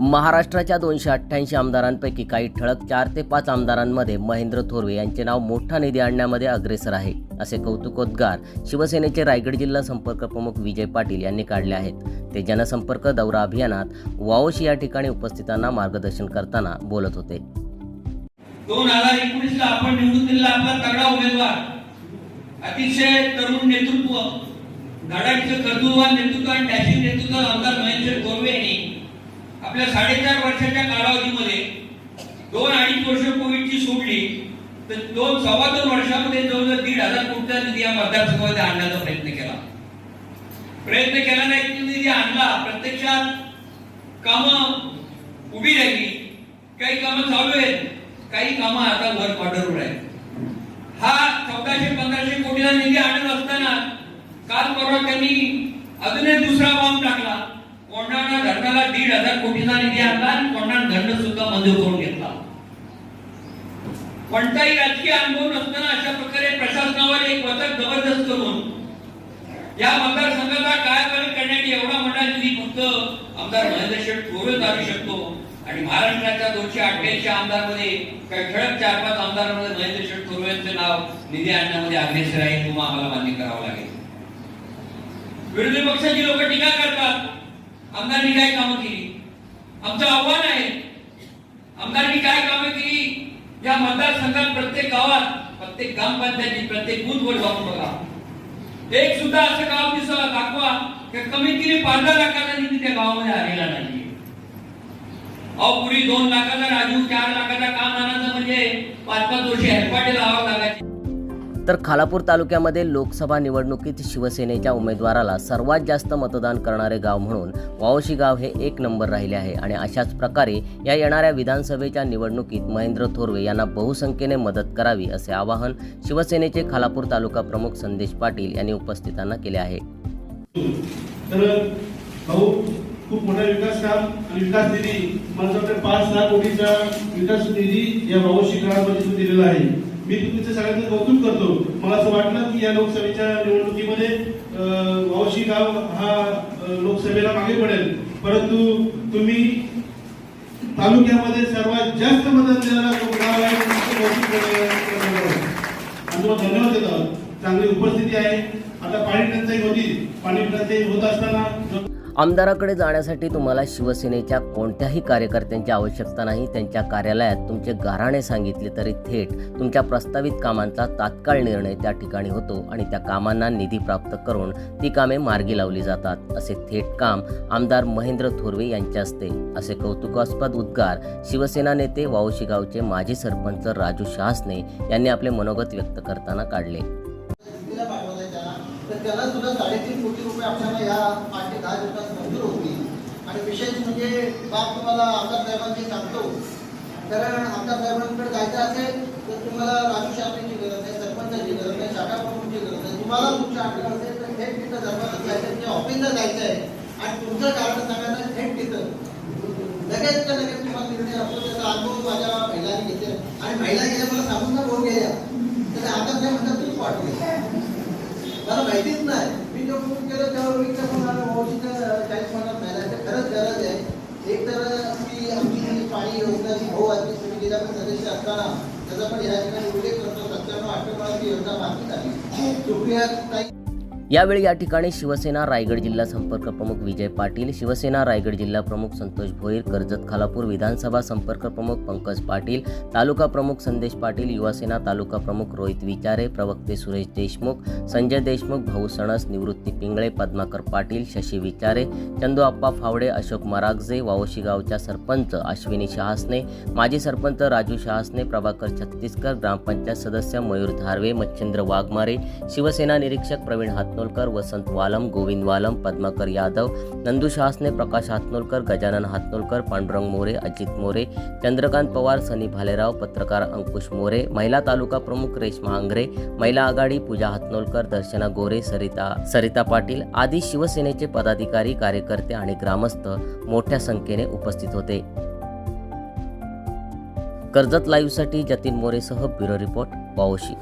महाराष्ट्राच्या दोनशे अठ्ठ्याऐंशी आमदारांपैकी काही ठळक चार ते पाच आमदारांमध्ये महेंद्र थोरवे यांचे नाव मोठा निधी आणण्यामध्ये अग्रेसर आहे असे कौतुकोद्गार शिवसेनेचे रायगड जिल्हा संपर्क प्रमुख विजय पाटील यांनी काढले आहेत. ते जनसंपर्क दौरा अभियानात वाओशी या ठिकाणी उपस्थितांना मार्गदर्शन करताना बोलत होते. दोन हजार एकोणीस आपण निवडून दिलेला आपला तगडा उमेदवार अतिशय तरुण नेतृत्व धडाडीचं कर्तृत्ववान नेतृत्व आणि डॅशिंग नेतृत्व आमदार महेंद्र गोरवे यांनी आपल्या साडेचार वर्षाच्या कालावधीमध्ये दोन अडीच वर्ष कोविडची सोडली तर दोन सव्वा दोन वर्षामध्ये जवळजवळ दीड हजार कोटीचा निधी या मतदारसंघामध्ये आणण्याचा प्रयत्न केला. प्रयत्न केला नाही की निधी आणला. प्रत्यक्षात कामं उभी राहिली. काही कामं चालू आहेत काही कामं आता वर ऑर्डरवर आहेत. हा चौदाशे पंधराशे कोटीचा निधी आणत असताना काल परवा त्यांनी अजून एक दुसरा बॉम्ब टाकला. कोंढाणा धरणाला दीड हजार कोटीचा निधी आणला आणि कोंढाणा धरण सुद्धा मंजूर करून घेतला. कोणताही राजकीय अनुभव नसताना अशा प्रकारे प्रशासनावर एक वचक जबरदस्त करून या मतदारसंघाचा काय करण्यासाठी एवढा मोठा निधी फक्त आमदार महेंद्र शेठ थोरच आणू शकतो. आणि महाराष्ट्राच्या दोनशे अठ्ठ्याऐंशी आमदारमध्ये काही ठळक चार पाच आमदारांमध्ये महेंद्र शेठ थोरवे यांचे नाव निधी आणण्यामध्ये अग्रेसर आहे किंवा आम्हाला मान्य करावं लागेल. विरोधी पक्षाची लोक टीका करतात. आमदारांनी काय कामं केली? आमचं आव्हान आहे. आमदारांनी काय कामं केली? या मतदारसंघात प्रत्येक गावात प्रत्येक ग्रामपंचायतीत प्रत्येक बूथवर जाऊन बघा. एक सुद्धा असं गाव दिसला दाखवा की कमीत कमी पाच लाखाचा निधी त्या गावामध्ये आलेला नाही अहो पूर्वी दोन लाखाचा राजू चार लाखाचा काम आणायचं म्हणजे पाच पाच वर्षे हेडपाटे लावावं लागायचे. तर खालापूर तालुक्यामध्ये लोकसभा निवडणुकीत शिवसेनेच्या उमेदवाराला सर्वात जास्त मतदान करणारे गाव म्हणून वावशी गाव हे एक नंबर राहिले आहे. आणि अशाच प्रकारे या येणाऱ्या विधानसभेच्या निवडणुकीत महेंद्र थोरवे यांना बहुसंख्येने मदत करावी असे आवाहन शिवसेनेचे खालापूर तालुका प्रमुख संदेश पाटील यांनी उपस्थितांना केले आहे. तर भाऊ खूप मोठा विकास काम आणि विकास निधी मला वाटतं पाच लाख कोटीचा विकास निधी या भाऊ शिखरामध्ये दिलेला आहे. मी तुमचं सगळ्यांचं कौतुक करतो. मला असं वाटलं की या लोकसभेच्या निवडणुकीमध्ये वावशी गाव हा लोकसभेला मागे पडेल. परंतु तुम्ही तालुक्यामध्ये सर्वात जास्त मदत देणारा जो गाव आहे आणि तुम्हाला धन्यवाद देतो. चांगली उपस्थिती आहे. आता पाणी टंचाई होती. पाणी टंचाई होत असताना आमदाराकडे जाण्यासाठी तुम्हाला शिवसेनेच्या कोणत्याही कार्यकर्त्यांची आवश्यकता नाही. त्यांच्या कार्यालयात तुमचे गाराणे सांगितले तरी थेट तुमच्या प्रस्तावित कामांचा तात्काळ निर्णय त्या ठिकाणी होतो आणि त्या कामांना निधी प्राप्त करून ती कामे मार्गी लावली जातात. असे थेट काम आमदार महेंद्र थोरवे यांचे असते असे कौतुकास्पद उद्गार शिवसेना नेते वावशी गावचे माजी सरपंच राजू शहासने यांनी आपले मनोगत व्यक्त करताना काढले. त्याला सुद्धा साडेतीन कोटी रुपये आपल्याला या आठ ते दहा दिवसात मंजूर होतील. आणि विशेष म्हणजे बाब तुम्हाला आमदार साहेबांची सांगतो. कारण आमदार साहेबांकडे जायचं असेल तर तुम्हाला राजू शास्त्रीची गरज आहे सरपंचाची गरज आहे शाखा प्रमुखची गरज आहे. तुम्हाला तुमच्या अडचण असेल तर थेट तिथं धर्मात जायचं ते ऑफिसला जायचं आहे. आणि तुमचं कारण सांगायचं थेट तिथं. लगेच तर लगेच तुम्हाला निर्णय असतो त्याचा अनुभव माझ्या महिलांनी घेतला आणि महिला गेल्या मला सांगून ना बोल गेल्या तर आता ते म्हणतात तूच वाटते मला माहितीच नाही. मी जो फोन केलं त्यावर मी पण मला भाऊजीचं चाळीस मनात नाही. तर खरंच गरज आहे. एक तर मी आमची पाणी योजना जी भाऊ आदमी समितीला पण सदस्य असताना त्याचा पण या ठिकाणी उल्लेख करतो. सत्त्याण्णव अठ्ठ्याण्णव योजना बाकी झाली. सुप्रिया ताई यावेळी या ठिकाणी शिवसेना रायगड जिल्हा संपर्क प्रमुख विजय पाटील शिवसेना रायगड जिल्हा प्रमुख संतोष भोईर कर्जत खालापूर विधानसभा संपर्क प्रमुख पंकज पाटील तालुका प्रमुख संदेश पाटील युवासेना तालुका प्रमुख रोहित विचारे प्रवक्ते सुरेश देशमुख संजय देशमुख भाऊ सणस निवृत्ती पिंगळे पद्माकर पाटील शशी विचारे चंदूआप्पा फावडे अशोक मरागजे वावशी गावच्या सरपंच अश्विनी शहासने माजी सरपंच राजू शहासने प्रभाकर छत्तीसकर ग्रामपंचायत सदस्य मयूर धारवे मच्छिंद्र वाघमारे शिवसेना निरीक्षक प्रवीण हातनोलकर वसंत वालम गोविंद वालम पद्माकर यादव नंदू शासने प्रकाश हातनोलकर गजानन हातनोलकर पांडुरंग मोरे अजित मोरे चंद्रकांत पवार सनी भालेराव पत्रकार अंकुश मोरे महिला तालुका प्रमुख रेश्मा आंग्रे महिला आघाडी पूजा हातनोलकर दर्शना गोरे सरिता सरिता पाटील आदी शिवसेनेचे पदाधिकारी कार्यकर्ते आणि ग्रामस्थ मोठ्या संख्येने उपस्थित होते. कर्जत लाईव्हसाठी जतीन मोरेसह ब्युरो रिपोर्ट पावशी